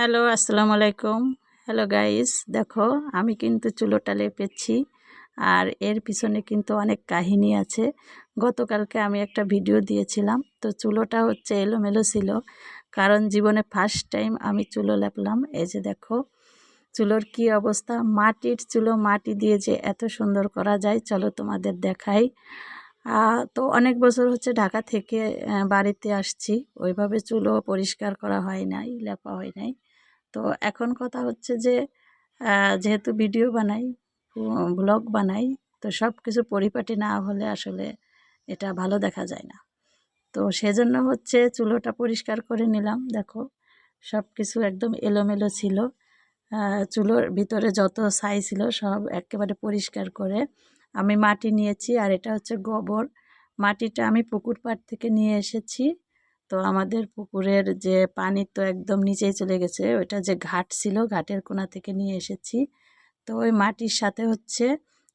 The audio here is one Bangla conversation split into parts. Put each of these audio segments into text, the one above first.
হ্যালো, আসসালামু আলাইকুম। হ্যালো গাইস, দেখো আমি কিন্তু চুলোটা লেপেছি আর এর পিছনে কিন্তু অনেক কাহিনী আছে। গতকালকে আমি একটা ভিডিও দিয়েছিলাম, তো চুলোটা হচ্ছে এলোমেলো ছিল, কারণ জীবনে ফার্স্ট টাইম আমি চুলো লেপলাম। এই যে দেখো, চুলোর কি অবস্থা? মাটির চুলো মাটি দিয়ে যে এত সুন্দর করা যায়, চলো তোমাদের দেখাই। তো অনেক বছর হচ্ছে ঢাকা থেকে বাড়িতে আসছি। ওইভাবে চুলো পরিষ্কার করা হয় নাই, লেপা হয় নাই। তো এখন কথা হচ্ছে যে যেহেতু ভিডিও বানাই ব্লগ বানাই, তো সব কিছু পরিপাটি না হলে আসলে এটা ভালো দেখা যায় না। তো সেজন্য হচ্ছে চুলোটা পরিষ্কার করে নিলাম। দেখো সব কিছু একদম এলোমেলো ছিল। চুলোর ভিতরে যত ছাই ছিল সব একেবারে পরিষ্কার করে আমি মাটি নিয়েছি আর এটা হচ্ছে গোবর। মাটিটা আমি পুকুর পাড় থেকে নিয়ে এসেছি। তো আমাদের পুকুরের যে পানি তো একদম নিচেই চলে গেছে। ওইটা যে ঘাট ছিল, ঘাটের কোনা থেকে নিয়ে এসেছি। তো ওই মাটির সাথে হচ্ছে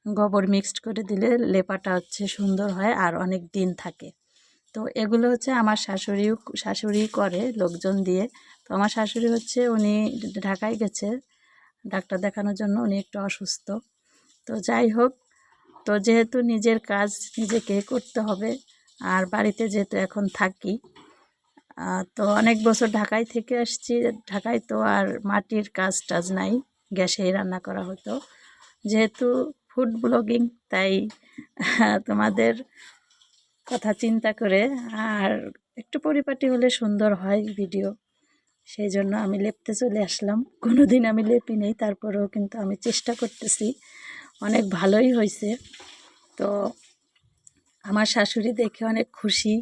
গোবর মিক্সড করে দিলে লেপাটা হচ্ছে সুন্দর হয় আর অনেক দিন থাকে। তো এগুলো হচ্ছে আমার শাশুড়িও, শাশুড়ি করে লোকজন দিয়ে। তো আমার শাশুড়ি হচ্ছে উনি ঢাকায় গেছে, ডাক্তার দেখানোর জন্য। উনি একটু অসুস্থ। তো যাই হোক তো যেহেতু নিজের কাজ নিজেকে করতে হবে, আর বাড়িতে যেহেতু এখন থাকি তো অনেক বছর ঢাকায় থেকে আসছি। ঢাকায় তো আর মাটির কাজ টাজ নাই, গ্যাসেই রান্না করা হতো। যেহেতু ফুড ব্লগিং, তাই তোমাদের কথা চিন্তা করে আর একটু পরিপাটি হলে সুন্দর হয় ভিডিও। সেই জন্য আমি লেপতে চলে আসলাম। কোনো দিন আমি লেপি নেই, তারপরেও কিন্তু আমি চেষ্টা করতেছি। অনেক ভালোই হয়েছে। তো আমার শাশুড়ি দেখে অনেক খুশি।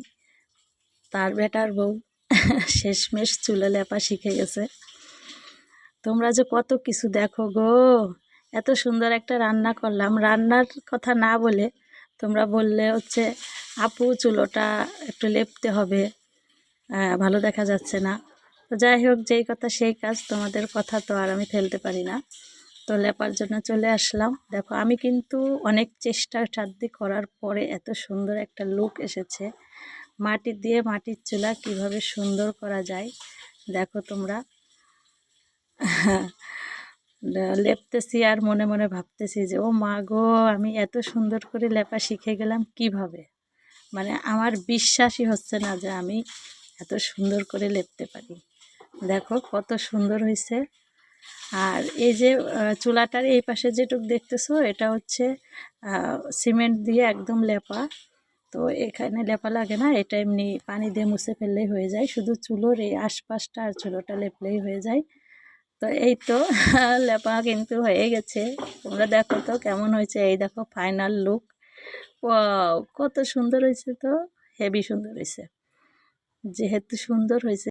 তার বেটার বউ শেষমেশ চুলে লেপা শিখে গেছে। তোমরা যে কত কিছু দেখো গো, এত সুন্দর একটা রান্না করলাম। রান্নার কথা না বলে তোমরা বললে হচ্ছে, আপু, চুলোটা একটু লেপতে হবে। ভালো দেখা যাচ্ছে না। তো যাই হোক, যেই কথা সেই কাজ তোমাদের কথা তো আর আমি ফেলতে পারি না। তো লেপার জন্য চলে আসলাম। দেখো, আমি কিন্তু অনেক চেষ্টা সাধ্য করার পরে এত সুন্দর একটা লুক এসেছে। মাটি দিয়ে মাটির চুলা কীভাবে সুন্দর করা যায়, দেখো তোমরা। লেপতেছি আর মনে মনে ভাবতেছি যে, ও মা গো, আমি এত সুন্দর করে লেপা শিখে গেলাম কীভাবে? মানে আমার বিশ্বাসই হচ্ছে না যে আমি এত সুন্দর করে লেপতে পারি। দেখো, কত সুন্দর হয়েছে আর এই যে চুলাটার এই পাশে যেটুক দেখতেছো, এটা হচ্ছে সিমেন্ট দিয়ে একদম লেপা। তো এখানে লেপা লাগে না, এটা এমনি পানি দিয়ে মুছে ফেললেই হয়ে যায়। শুধু চুলোর এই আশপাশটা আর চুলোটা লেপলেই হয়ে যায়। তো এই তো, লেপা কিন্তু হয়ে গেছে। তোমরা দেখো তো কেমন হয়েছে। এই দেখো ফাইনাল লুক কত সুন্দর হয়েছে তো। হেভি সুন্দর হয়েছে। যেহেতু সুন্দর হয়েছে।